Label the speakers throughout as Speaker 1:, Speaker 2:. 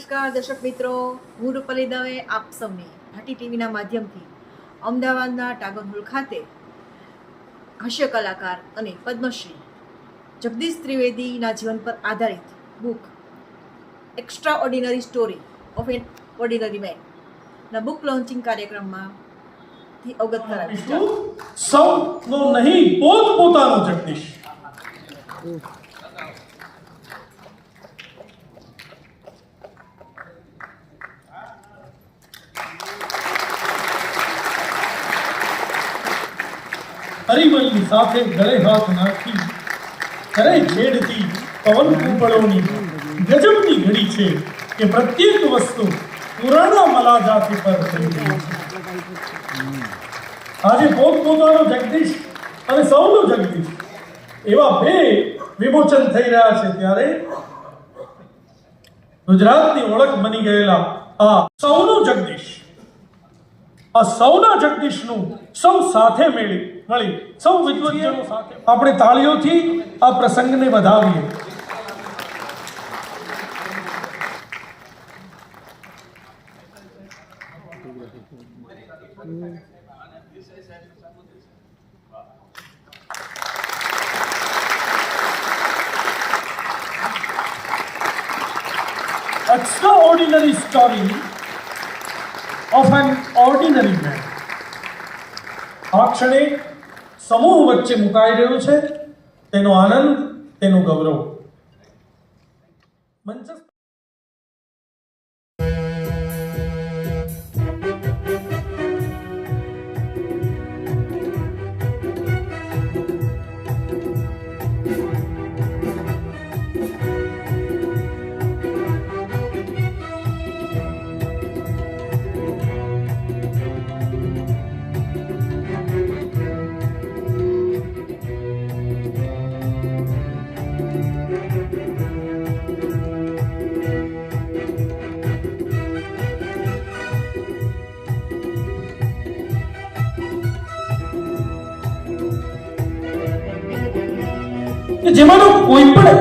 Speaker 1: નમસ્કાર, દર્શક મિત્રો હું રૂપલી દવે આપ સૌને ભાટી ટીવીના માધ્યમથી અમદાવાદના ટાગોર હોલ ખાતે હાસ્ય કલાકાર અને પદ્મશ્રી જગદીશ ત્રિવેદીના જીવન પર આધારિત book extraordinary story of an ordinary man ના બુક લોન્ચિંગ કાર્યક્રમમાં થી અવગત કરાવીશ ચાલો.
Speaker 2: સૌનો નહીં પોત પોતાનો જગદીશ હરિમલની સાથે ગળે હાથ નાખી કરે છેડતી પવન કૂપળોની ગજબની ઘડી છે કે પ્રત્યેક વસ્તુ પુરાણા મલાજાતિ પર થઈ ગઈ આજે પોતપોતાનો જગદીશ અને સૌનો જગદીશ એવા બે વિમોચન થઈ રહ્યા છે ત્યારે ગુજરાતની ઓળખ બની ગયેલા આ સૌનો જગદીશ, આ સૌના જગદીશનું સૌ સાથે મેળી મળી સૌ વિદ્વજનો સાથે આપણે તાળીઓથી આ પ્રસંગને વધાવીએ extraordinary story of an ordinary man. આ ક્ષણે સમૂહ વચ્ચે મુકાઈ રહ્યો છે. તેનો આનંદ તેનું ગૌરવ. મંચસ્થ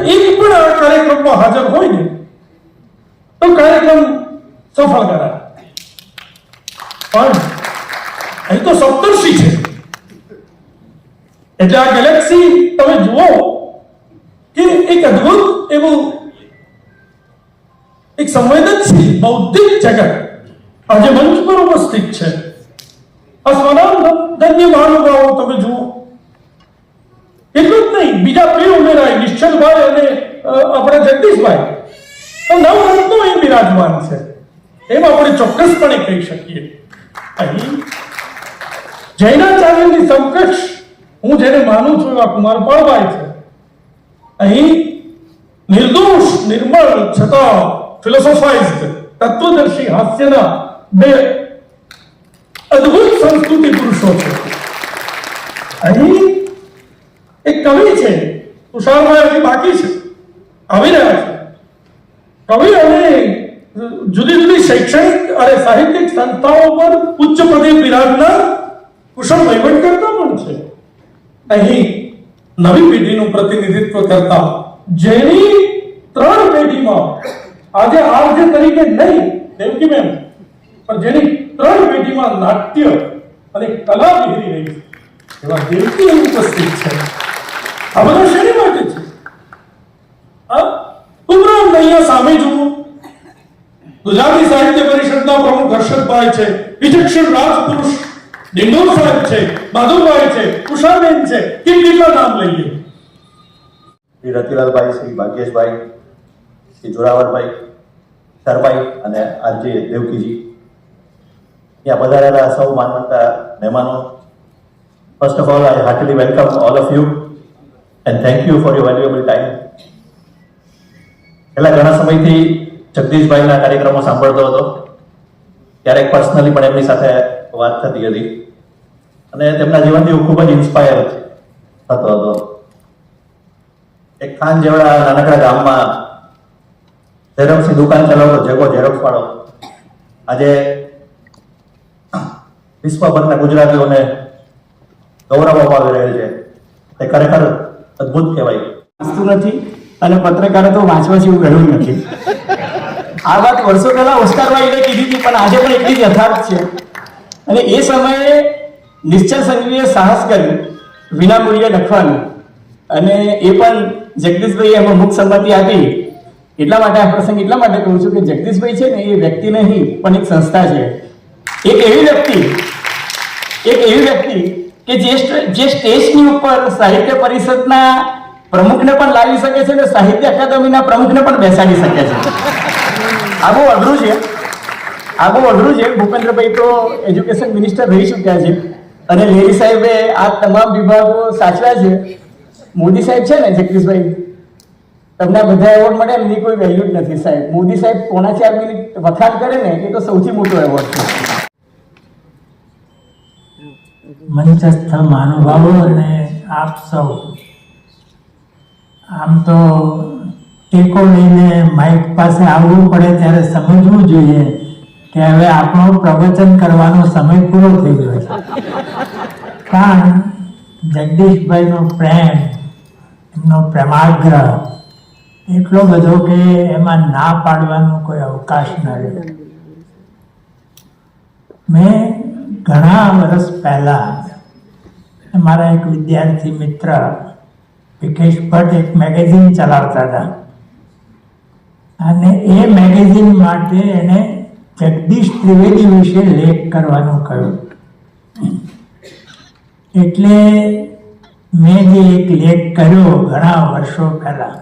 Speaker 2: એક પણ આ કાર્યક્રમમાં હાજર હોય ને તો કાર્યક્રમ સફળ કરાય. પણ અહીં તો સપ્તર્ષિ છે. એટલે આ ગેલેક્સી તમે જુઓ કે એક અદ્ભુત એવું એક સંવેદનશીલ બૌદ્ધિક જગત આજે મંચ પર ઉપસ્થિત છે. આ સ્વનામ ધન્ય મહાનુભાવો તમે જુઓ. એટલું જ નહીં, બીજા બે ઉમેરાય નિશ્ચલભાઈ અને આપણા જગદીશભાઈ. તો નવ રત્નો અહીં બિરાજમાન છે. એમ આપણે ચોક્કસપણે કહી શકીએ. અહીં જૈનાચાર્યની સમકક્ષ હું જેને માનું છું એવા કુમારપાળભાઈ છે. અહીં નિર્દોષ, નિર્મળ, છતાં ફિલોસોફાઇઝ તત્વદર્શી હાસ્યના બે અદ્ભુત સંસ્કૃતિ પુરુષો છે. અહીં એક કવિ છે તુષારભાઈ હજી બાકી છે આવી રહ્યા છે. કવિ અને જુદી જુદી શૈક્ષણિક અને સાહિત્યિક સંસ્થાઓ પર ઉચ્ચ પદે બિરાજનાર કુશળ વહીવટકર્તા પણ છે. અહીં નવી પેઢીનું પ્રતિનિધિત્વ કરતા જેની ત્રણ પેઢીમાં આજે આરજે તરીકે નહીં દેવકી બેન પણ જેની ત્રણ પેઢીમાં નાટ્ય અને કલા વિહરી રહી છે. એવા દેવકી ઉપસ્થિત છે. આ બધું શેની માટે છે? ઉપરાંત અહીંયા સામે જુઓ. ગુજરાતી સાહિત્ય પરિષદના પ્રમુખ હર્ષદભાઈ છે વિચક્ષણ રાજપુરુષ ડિંડોર સાહેબ છે માધવભાઈ છે, ઉષાબેન છે કે કેટલા નામ લઈએ?
Speaker 3: શ્રી રતિલાલભાઈ, શ્રી ભાગ્યેશભાઈ, શ્રી જોરાવરભાઈ, સરભાઈ અને આરજે દેવકીજી. ત્યાં પધારેલા સૌ માનવતા મહેમાનો. First of all I heartly welcome all of you and thank you for your valuable time પહેલા ઘણા સમયથી જગદીશભાઈના કાર્યક્રમો સાંભળતો હતો. ક્યારેક પર્સનલી પણ એમની સાથે વાત થતી હતી. અને તેમના જીવનથી હું ખૂબ જ ઇન્સ્પાયર થતો હતો. એક ખાન જેવડા નાનકડા ગામમાં ઝેરોક્ષની દુકાન ચલાવતો જગો ઝેરોક્સ વાળો આજે વિશ્વભરના ગુજરાતીઓને ગૌરવ અપાવી રહેલ છે. તે ખરેખર અદ્ભુત કહેવાય.
Speaker 4: વાંચતું નથી અને પત્રકારો તો વાંચવા જેવું ગયું નથી. આ વાત વર્ષો પહેલા ઓસ્કાર વાઇલ્ડે કીધી હતી, પણ આજે પણ એટલી જ યથાર્થ છે. અને એ સમયે નિશ્ચલ સંઘવીએ સાહસ કર્યું, વિના મૂલ્યે લખવાનું. અને એ પણ જગદીશભાઈએ એમાં મુખ સંમતિ આપી. એટલા માટે આ પ્રસંગ એટલા માટે કહું છું કે જગદીશભાઈ છે ને એ વ્યક્તિ નહીં, પણ એક સંસ્થા છે. એક એવી વ્યક્તિ, એક એવી વ્યક્તિ કે જે સ્ટેજની ઉપર સાહિત્ય પરિષદના પ્રમુખને પણ લાવી શકે છે અને સાહિત્ય અકાદમીના પ્રમુખને પણ બેસાડી શકે છે. આ બહુ અઘરું છે. આ બહુ અઘરું છે. ભૂપેન્દ્રભાઈ તો એજ્યુકેશન મિનિસ્ટર રહી ચૂક્યા છે. અને લેરી સાહેબે આ તમામ વિભાગો સાચવ્યા છે. મોદી સાહેબ છે ને, જગદીશભાઈ? તમને બધા એવોર્ડ મળે, એમની કોઈ વેલ્યુ જ નથી સાહેબ. મોદી સાહેબ કોના ચાર મિનિટ વખાણ કરે ને, એ તો સૌથી મોટો એવોર્ડ છે.
Speaker 5: મંચસ્થ મહાનુભાવો અને આપ સૌ. આમ તો ટેકો લઈને માઇક પાસે આવવું પડે ત્યારે સમજવું જોઈએ કે હવે આપણો પ્રવચન કરવાનો સમય પૂરો થઈ ગયો છે. પણ જગદીશભાઈનો પ્રેમ, એમનો પ્રેમાગ્રહ એટલો બધો કે એમાં ના પાડવાનો કોઈ અવકાશ ન રહ્યો મેં ઘણા વર્ષ પહેલા મારા એક વિદ્યાર્થી મિત્ર વિકેશ ભટ્ટ એક મેગેઝિન ચલાવતા હતા. અને એ મેગેઝિન માટે એને જગદીશ ત્રિવેદી વિશે લેખ કરવાનું કહ્યું. એટલે મેં જે એક લેખ કર્યો ઘણા વર્ષો પહેલા,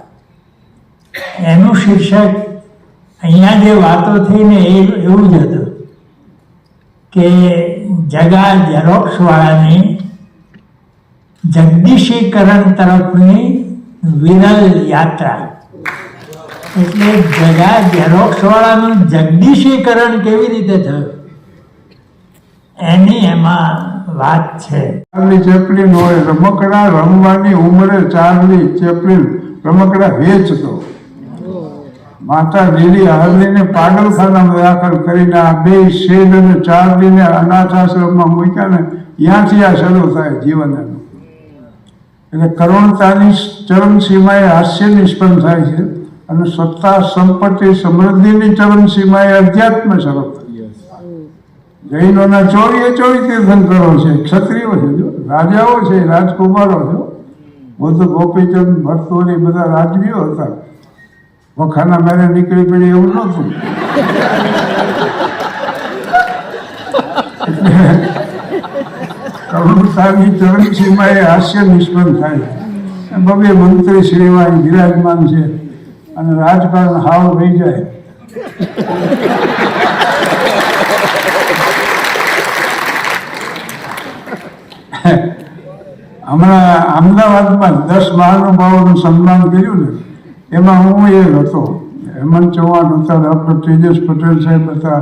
Speaker 5: એનું શીર્ષક અહીંયા જે વાતો થઈને એ એવું જ હતું કે જગા ઝેરોક્ષ વાળાની જગદીશીકરણ તરફની વિરલ યાત્રા. એટલે જગા ઝેરોક્ષ વાળાનું જગદીશીકરણ કેવી રીતે થયું? એની એમાં વાત છે.
Speaker 6: ચાર્લી ચેપલિન હોય રમકડા રમવાની ઉંમરે ચાર્લી ચેપલિન રમકડા વેચતો. માતા લીલી હાર્લીને પાગલખાનામાં દાખલ કરીને આ બે શેડ અને ચાર્લીને અનાથ આશ્રમમાં મૂક્યા ને ત્યાંથી આ શરૂ થાય જીવન એનું એટલે કરુણતાની ચરમસીમાએ હાસ્ય નિષ્પન્ન થાય છે અને સત્તા સંપત્તિ સમૃદ્ધિની ચરમ સીમાએ અધ્યાત્મ શરૂ જૈનોના ચોવીએ ચોવી તીર્થંકરો છે ક્ષત્રિયો છે જો રાજાઓ છે રાજકુમારો છે. બુદ્ધ ગોપીચંદ ભરતોરી બધા રાજવીઓ હતા. વખાના મેરે નીકળી પડી એવું નહોતું કરુણતાની ચરણ સીમાએ હાસ્ય નિષ્પન્ન થાય. ભવ્ય મંત્રી શ્રીવાય બિરાજમાન છે. અને રાજકારણ હાવ રહી જાય. હમણાં અમદાવાદમાં દસ મહાનુભાવોનું સન્માન કર્યું ને એમાં હું એ હતો. હેમંત ચૌહાણ હતા, ડૉક્ટર તેજસ પટેલ સાહેબ હતા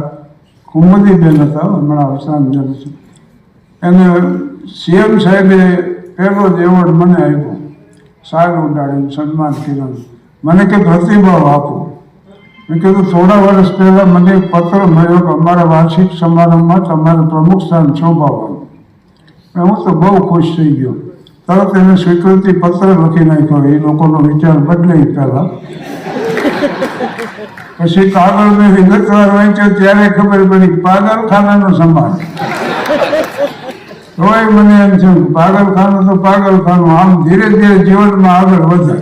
Speaker 6: કુમુદીબેન હતા, હમણાં અવસાન થયેલું છે. એને સીએમ સાહેબે પહેલો જ એવોર્ડ મને આપ્યો. સાર ઉડાડીને સન્માન કર્યું. મને કે પ્રતિભાવ આપો. મેં કીધું, થોડા વર્ષ પહેલાં મને એક પત્ર મળ્યો કે અમારા વાર્ષિક સમારંભમાં તમારે પ્રમુખ સ્થાન શોભાવવાનું. હું તો બહુ ખુશ થઈ ગયો. તરત એને સ્વીકૃતિ પત્ર લખી નાખ્યો. એ લોકોનો વિચાર બદલાઈ પહેલા પછી કાગળ મેં વિગતવાર વાંચ્યો ત્યારે ખબર પડી પાગલખાનાનો સમાજ. તોય મને એમ થયું પાગલખાનું તો પાગલખાનું. આમ ધીરે ધીરે જીવનમાં આગળ વધે.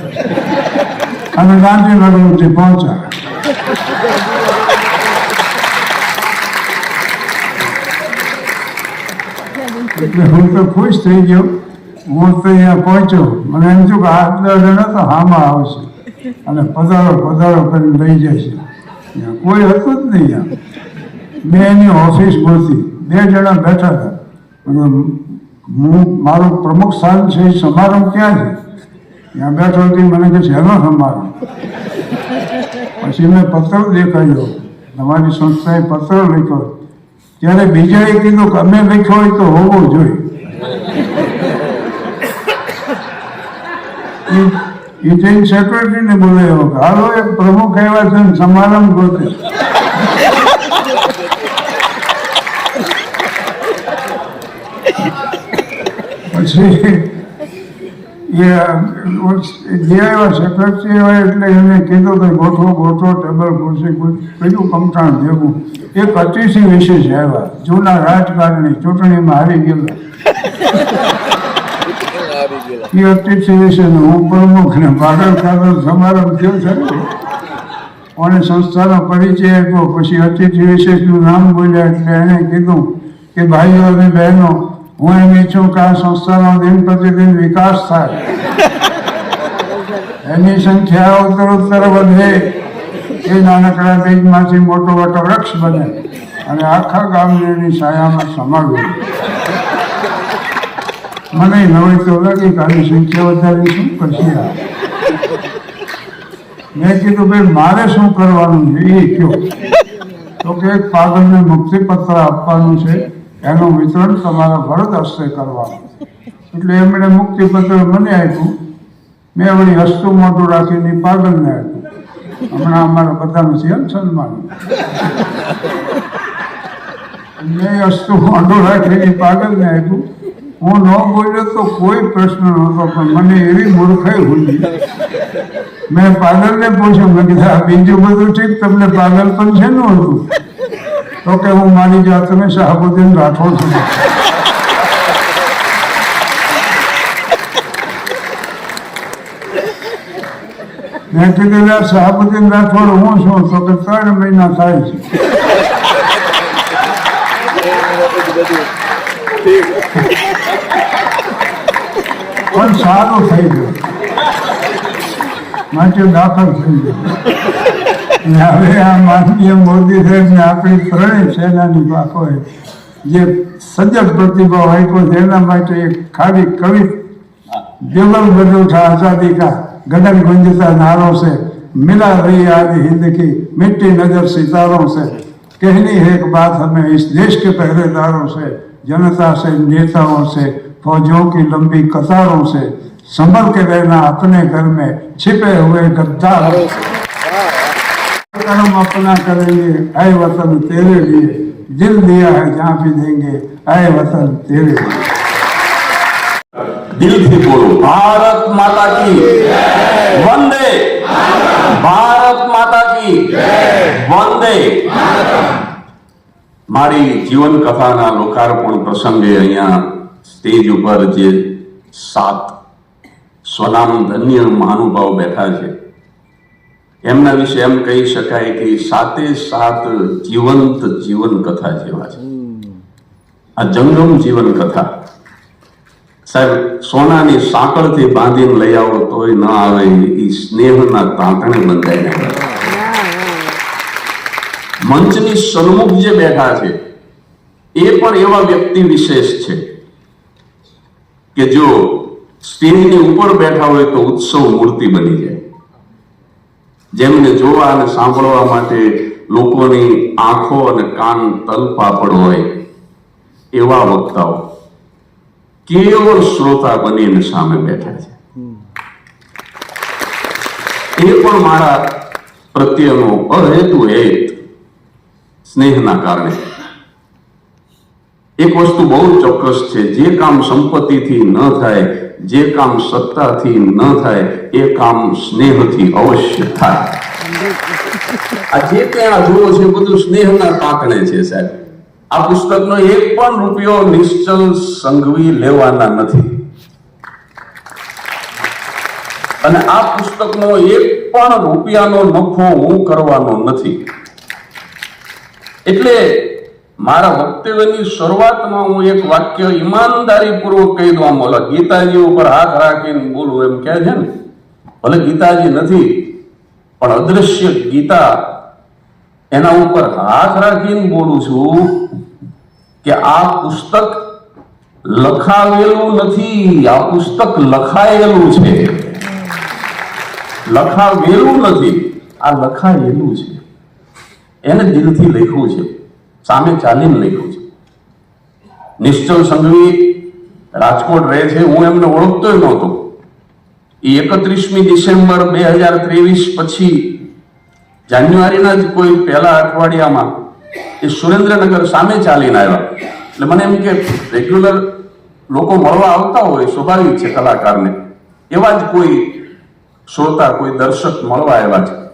Speaker 6: અને ગાંધીનગરથી પહોંચ્યા. એટલે હું તો ખુશ થઈ ગયો. હું તો અહીંયા પહોંચ્યો. મને એમ થયું કે દસ જણા તો હામાં આવશે. અને પધારો પધારો કરીને લઈ જશે. કોઈ હતું જ નહીં મેં એની ઓફિસ ગોતી. બે જણા બેઠા હતા. અને હું, મારું પ્રમુખ સ્થાન છે, એ સમારંભ ક્યાં છે? ત્યાં બેઠો હતી, મને કે શેનો સમારંભ. પછી મેં પત્ર દેખાડ્યો. તમારી સંસ્થાએ પત્ર લખ્યો. ત્યારે બીજાએ કીધું કે અમે લખ્યો હોય તો હોવો જોઈએ. ઈ જઈને સેક્રેટરીને બોલાવ્યો હાલો, એક પ્રમુખ આવ્યા છે સમારંભ ગોતે. પછી એ જે આવ્યા સેક્રેટરી હોય એટલે એને કીધું કે ગોઠવો ગોઠવો, ટેબલ, ખુરશી પેલું કમઠાણ ભેગું. એક અતિથિ વિશેષ આવ્યા. જૂના રાજકારણી ચૂંટણીમાં હારી ગયેલા. અને સંસ્થાનો પરિચય આપ્યો, પછી અતિથિ વિશેષનું નામ બોલ્યા એટલે એણે કીધું કે, ભાઈઓ અને બહેનો, હું એમ ઈચ્છું કે આ સંસ્થાનો દિન પ્રતિદિન વિકાસ થાય. એની સંખ્યા ઉત્તરોત્તર વધે. એ નાનકડા બીજમાંથી મોટો મોટો વૃક્ષ બને. અને આખા ગામને એની છાયામાં સમાવે મને નવી તો લાગી કે આની સંખ્યા વધારી શું કરશે મેં કીધું ભાઈ મારે શું કરવાનું છે? એ કયો. તો કે એક પાગલને મુક્તિપત્ર આપવાનું છે, એનું વિતરણ તમારા ભરત હસ્તે કરવાનું. એટલે એમણે મુક્તિપત્ર મને આપ્યું. મેં વળી હસ્તું મોટું રાખીને પાગલને આપ્યું. હમણાં અમારા બધાનું છે એમ સન્માન. મેં હસ્તું મોટું રાખીને પાગલને આપ્યું. હું ન બોલ્યો તો કોઈ પ્રશ્ન નહોતો પણ મને એવી મૂર્ખાઈ હુંડી મેં પાગલને પૂછ્યું મેં કીધું બીજું બધું ઠીક? તમને પાગલ પણ છે ને હતું? તો કે હું મારી જાતને શાહબુદ્દીન રાઠોડ છું. મેં કીધું "લે, શાહબુદ્દીન રાઠોડ હું છું? તો કે ત્રણ મહિના થાય છે. પણ સારું થઈ ગયું માટે દાખલ થઈ ગયું અને હવે આ માનનીય મોદી સાહેબને આપણી ત્રણેય સેનાની પાકોએ જે સજગ પ્રતિભાવ આપ્યો છે એના માટે એક ખાલી કવિ जबल बजो था आजादी का गगन गुंजता नारों से मिला रही आज हिंद की मिट्टी नजर सितारों से कहनी है एक बात हमें इस देश के पहरेदारों से जनता से नेताओं से फौजों की लंबी कतारों से संभल के रहना अपने घर में छिपे हुए गद्दार कर्म अपना करेंगे अय वतन तेरे लिए। दिल दिया है जहाँ भी देंगे अय वतन तेरे लिए।
Speaker 7: दिल से बोलो भारत माता की वंदे। भारत माता की वंदे। મારી જીવન કથાના લોકાર્પણ પ્રસંગે અહીંયા સ્ટેજ ઉપર જે સાત સ્વનામ ધન્ય મહાનુભાવ બેઠા છે, એમના વિશે એમ કહી શકાય કે સાતે સાત જીવંત જીવન કથા જેવા છે આ જંગમ જીવન કથા સાહેબ, સોનાની સાંકળથી બાંધીને લઈ આવો તોય ન આવે, એ સ્નેહના તાંતણે બંધાઈને. મંચની સન્મુખ જે બેઠા છે એ પણ એવા વ્યક્તિ વિશેષ છે કે જો સ્ટેજની ઉપર બેઠા હોય તો ઉત્સવ મૂર્તિ બની જાય. જેમને જોવા અને સાંભળવા માટે લોકોની આંખો અને કાન તલપાપડ હોય એવા વક્તાઓ કેવળ શ્રોતા બનીને સામે બેઠા છે. એ પણ મારા પ્રત્યેનો અહેતુ હેત સ્નેહના કારણે. એક વસ્તુ બહુ ચોક્કસ છે, જે કામ સંપત્તિથી ન થાય, જે કામ સત્તાથી ન થાય, એ કામ સ્નેહથી અવશ્ય થાય. આ જે કઈ જુઓ છે બધું સ્નેહના તાકણે છે, સાહેબ. આ પુસ્તકનો એક પણ રૂપિયો નિશ્ચલ સંઘવી લેવાના નથી. અને આ પુસ્તકનો એક પણ રૂપિયાનો નફો હું કરવાનો નથી. એટલે મારા વક્તવ્યની શરૂઆતમાં હું એક વાક્ય ઈમાનદારી પૂર્વક કહી દઉં ભલે ગીતાજી ઉપર હાથ રાખીને બોલું એમ કહે છે ને, ભલે ગીતાજી નથી, પણ અદ્રશ્ય ગીતા એના ઉપર હાથ રાખીને બોલું છું કે આ પુસ્તક લખાવેલું નથી, આ પુસ્તક લખાયેલું છે. લખાવેલું નથી, આ લખાયેલું છે. એને દિલથી લખ્યું છે. સામે ચાલીને લખ્યું છે. નિશ્ચલ સંઘવી રાજકોટ રહે છે. હું એમને ઓળખતો નહોતો. એ એકત્રીસમી ડિસેમ્બર બે હજાર ત્રેવીસ પછી જાન્યુઆરીના જ કોઈ પહેલા અઠવાડિયામાં એ સુરેન્દ્રનગર સામે ચાલીને આવ્યા. એટલે મને એમ કે રેગ્યુલર લોકો મળવા આવતા હોય, સ્વાભાવિક છે કલાકારને. એવા જ કોઈ શ્રોતા, કોઈ દર્શક મળવા આવ્યા છે.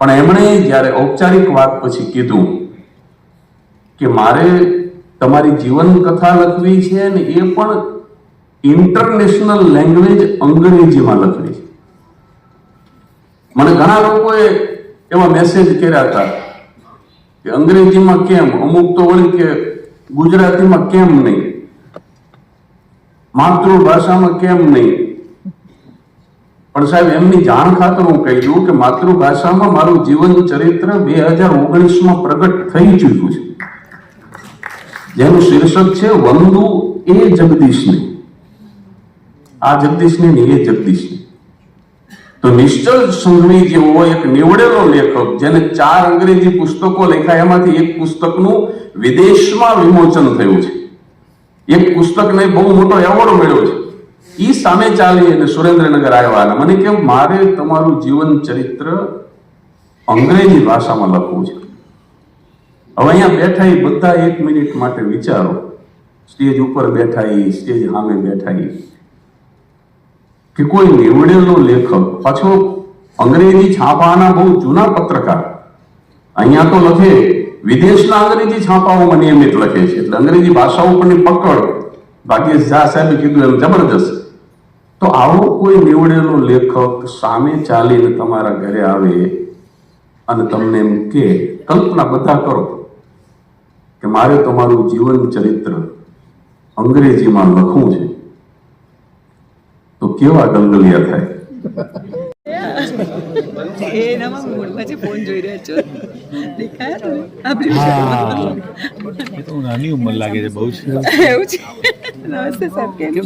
Speaker 7: પણ એમણે જ્યારે ઔપચારિક વાત પછી કીધું કે મારે તમારી જીવન કથા લખવી છે અને એ પણ ઇન્ટરનેશનલ લેંગ્વેજ અંગ્રેજીમાં લખવી છે. મને ઘણા લોકોએ એવા મેસેજ કર્યા હતા કે અંગ્રેજીમાં કેમ? અમુક તો વળી કે ગુજરાતીમાં કેમ નહીં? માતૃભાષામાં કેમ નહીં? પણ સાહેબ, એમની જાણ ખાતર હું કહી દઉં કે માતૃભાષામાં મારું જીવન ચરિત્ર બે હજાર ઓગણીસમાં પ્રગટ થઈ ચૂક્યું છે. જેનું શીર્ષક છે, વંદુ એ જગદીશને. આ જગદીશને ને એ જગદીશને. તો નિશ્ચલ સંઘવી જેવો એક નીવડેલો લેખક, જેને ચાર અંગ્રેજી પુસ્તકો લખ્યા, એમાંથી એક પુસ્તકનું વિદેશમાં વિમોચન થયું છે. એક પુસ્તકને બહુ મોટો એવોર્ડ મળ્યો છે. ઈ સામે ચાલી અને સુરેન્દ્રનગર આવ્યા મને કેમ મારે તમારું જીવન ચરિત્ર અંગ્રેજી ભાષામાં લખવું છે. હવે અહીંયા બેઠા એ બધા એક મિનિટ માટે વિચારો. સ્ટેજ ઉપર બેઠા એ સ્ટેજ સામે બેઠા એ કે કોઈ નીવડેલો લેખક, પાછો અંગ્રેજી છાપાના બહુ જૂના પત્રકાર, અહીંયા તો લખે, વિદેશના અંગ્રેજી છાપાઓમાં નિયમિત લખે છે. એટલે અંગ્રેજી ભાષા ઉપરની પકડ. બાકી ઝા સાહેબે કીધું, એમ જબરદસ્ત તો આવો કોઈ નીવડેલો લેખક સામે ચાલીને તમારા ઘરે આવે અને તમને એમ કે, કલ્પના બધા કરો કે મારે તમારું જીવન ચરિત્ર અંગ્રેજીમાં લખવું છે. તો કેવા ગંગલિયા થાય?
Speaker 8: એનામાં મૂળ પછી ફોન જોઈ રહ્યો છો. દેખાય આપણી
Speaker 9: નાની ઉંમર લાગે છે બહુ છે.
Speaker 8: એવું છે. નમસ્તે સાહેબ કેમ છો?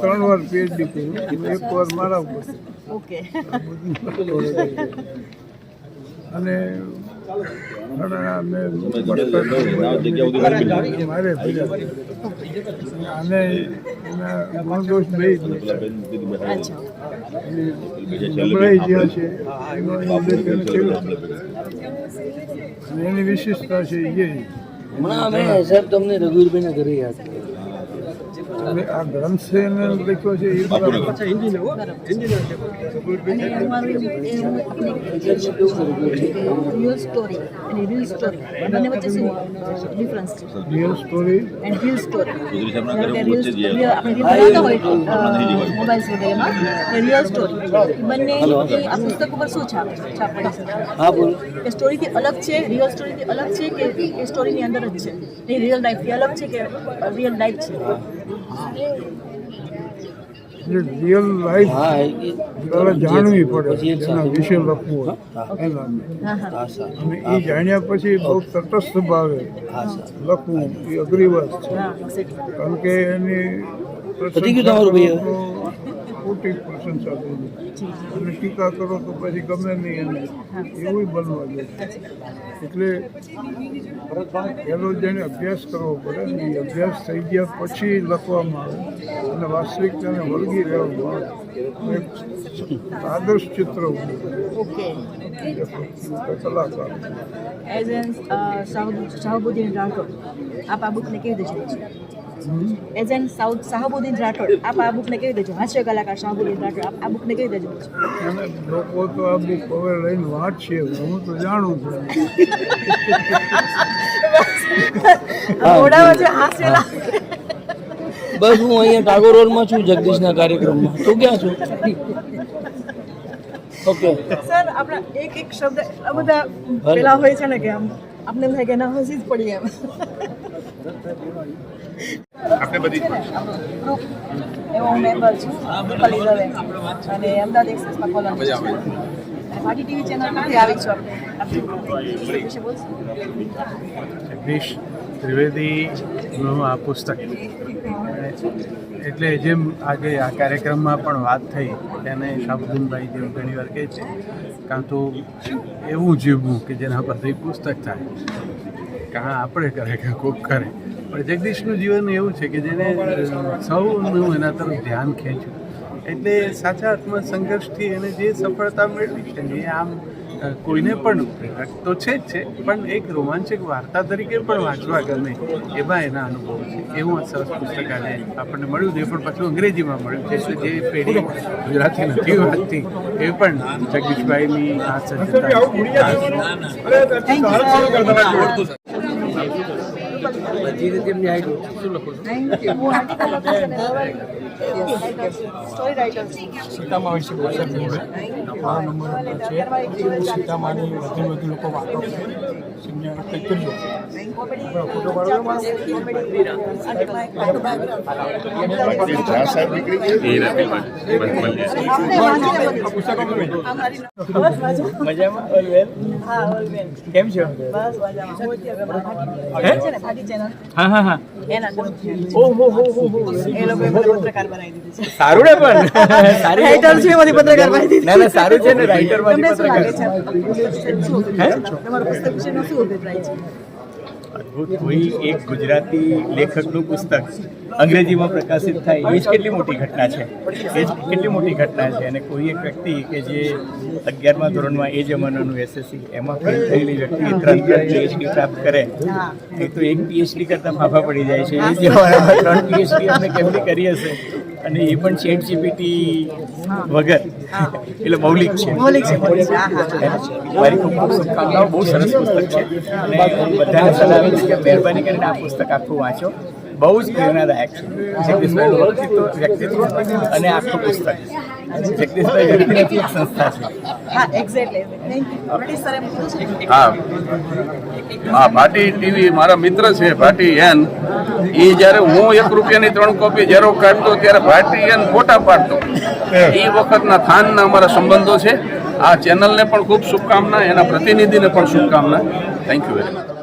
Speaker 6: ત્રણ વાર પીએચડી કર્યું. એક વાર મારા ઉપર.
Speaker 1: ઓકે.
Speaker 6: અને એની વિશેષતા છે. એ
Speaker 10: હમણાં અમે સાહેબ તમને રઘુવીરભાઈના ઘરે યાદ કર્યા.
Speaker 6: અને આ ગ્રંથ છે એને લખ્યો છે. એ
Speaker 1: રિયલ સ્ટોરી અને રીલ સ્ટોરી બંને વચ્ચે શું ડિફરન્સ છે?
Speaker 6: Real story
Speaker 1: and reel story આપણે રીલ હોય મોબાઈલ્સ વગેરેમાં રિયલ સ્ટોરી બંને આ પુસ્તક ઉપર શું છાપ છાપ પડી છે? સ્ટોરીથી અલગ છે રિયલ સ્ટોરીથી અલગ છે કે એ સ્ટોરીની અંદર જ છે? એ રિયલ લાઈફથી અલગ છે કે રિયલ લાઈફ છે?
Speaker 6: જે રિયલ લાઈફ
Speaker 10: હા
Speaker 6: જાણવી પડે એના વિશે લખવું એના અને એ જાણ્યા પછી બહુ તટસ્થ ભાવે લખવું એ અઘરી વાત છે. કારણ કે એની
Speaker 10: પતી ગયું તમારું ભાઈ?
Speaker 6: ખોટી પ્રશંસા થઈ અને ટીકા કરો તો પછી ગમે નહીં એને એવું બનવા દે. એટલે પેલો જેને અભ્યાસ કરવો પડે ને એ અભ્યાસ થઈ ગયા પછી લખવામાં આવે અને વાસ્તવિકતાને વળગી રહેવામાં આવે. આદર્શ ચિત્ર કલાકાર.
Speaker 1: એઝ એન શાહબુદ્દીન રાઠોડ આપ આ બુકને કેવી રીતે છો? As an south Shahabuddin Rathod આપ આ બુકને કેવી રીતે હાસ્ય કલાકાર શાહબુદ્દીન રાઠોડ આપ આ બુકને કેવી રીતે જોવો છો
Speaker 6: લોકો તો આ બુક હવે લઈને વાંચશે હું તો જાણું છું.
Speaker 10: બસ. હું અહીંયા ટાગોર રોડમાં છું જગદીશના કાર્યક્રમમાં. તું ક્યાં છું? ઓકે.
Speaker 1: સર આપણા એક એક શબ્દ આ બધા પેલા હોય છે ને કે આમ આપણે એમ થાય કે ના હસી જ પડી એમ. આપણે બધી એવો હું મેમ્બર છું કલી દવે. અને અમદાવાદ એક્સપ્રેસમાં કોલમ પાર્ટી ટીવી ચેનલ પરથી આવી છું આપણે.
Speaker 9: જગદીશ ત્રિવેદીનું આ પુસ્તક. એટલે જેમ આજે આ કાર્યક્રમમાં પણ વાત થઈ તેને શાબુદ્દીનભાઈ જેમ ઘણી વાર કહે છે કાં તો એવું જીવવું કે જેના પરથી પુસ્તક થાય. કાં આપણે કરે કે કોક કરે. પણ જગદીશનું જીવન એવું છે કે જેને સૌનું એના તરફ ધ્યાન ખેંચ્યું. એટલે સાચા અર્થમાં સંઘર્ષથી એને જે સફળતા મેળવી છે એ આમ કોઈને પણ તો છે જ છે પણ એક રોમાંચક વાર્તા તરીકે પણ વાંચવા ગમે એવા એના અનુભવ છે. એવું આ સરસ પુસ્તક આજે આપણને મળ્યું છે પણ પાછું અંગ્રેજીમાં મળ્યું છે એટલે જે પેઢી ગુજરાતી નથી વાંચતી એ પણ જગદીશભાઈની આ
Speaker 10: બધી રીતે એમની હાઈટ શું લખો છો?
Speaker 11: સીતામા વિશે પુસ્તક છે મારો નંબર છે. સીતામાની વધુ વધુ લોકો
Speaker 4: વાપરો કેમ છો. હા હા હા. હો હો હો સારું ને પણ? સારી
Speaker 8: પત્રકાર
Speaker 4: સારું છે ને રાઇટર
Speaker 8: તમને શું લાગે છે તમારું પુસ્તક વિશેનો શું અભિપ્રાય છે?
Speaker 4: અદ્ભુત કોઈ એક ગુજરાતી લેખકનું પુસ્તક અંગ્રેજીમાં પ્રકાશિત થાય. એ જ કેટલી મોટી ઘટના છે. એ જ કેટલી મોટી ઘટના છે. અને કોઈ એક વ્યક્તિ કે જે અગિયારમા ધોરણમાં એ જમાનાનું એસએસસી એમાં ફેલ થયેલી વ્યક્તિ ત્રણ ત્રણ પીએચડી પ્રાપ્ત કરે એ તો એક પીએચડી કરતાં ફાફા પડી જાય છે. એ જમાનામાં ત્રણ પીએચડી અમે કેમની કરી હશે? અને એ પણ ચેટ જીપીટી વગર. એટલે મૌલિક છે.
Speaker 8: મૌલિક છે.
Speaker 4: મારી ખૂબ શુભકામનાઓ. બહુ સરસ પુસ્તક છે. અને બધાને સલાહ કે મહેરબાની કરીને આ પુસ્તક આખું વાંચો. બહુ જ પ્રેરણાદાયક છે. જગદીશભાઈનું વ્યક્તિત્વ અને આખું પુસ્તક. જગદીશભાઈ વ્યક્તિ નથી એક સંસ્થા છે.
Speaker 8: હા એક્ઝેક્ટલી થેન્ક યુ બ્રિટિશ સરે એમ કીધું છે?
Speaker 7: હા. હા ભાટી ટીવી મારા મિત્ર છે ભાટી એન. એ જ્યારે હું એક રૂપિયાની ત્રણ કોપી જેરો કાઢતો ત્યારે ભાટી એન ફોટા પાડતો. એ વખતના થાનના અમારા સંબંધો છે. આ ચેનલને પણ ખૂબ શુભકામના એના પ્રતિનિધિને પણ શુભકામના. Thank you very much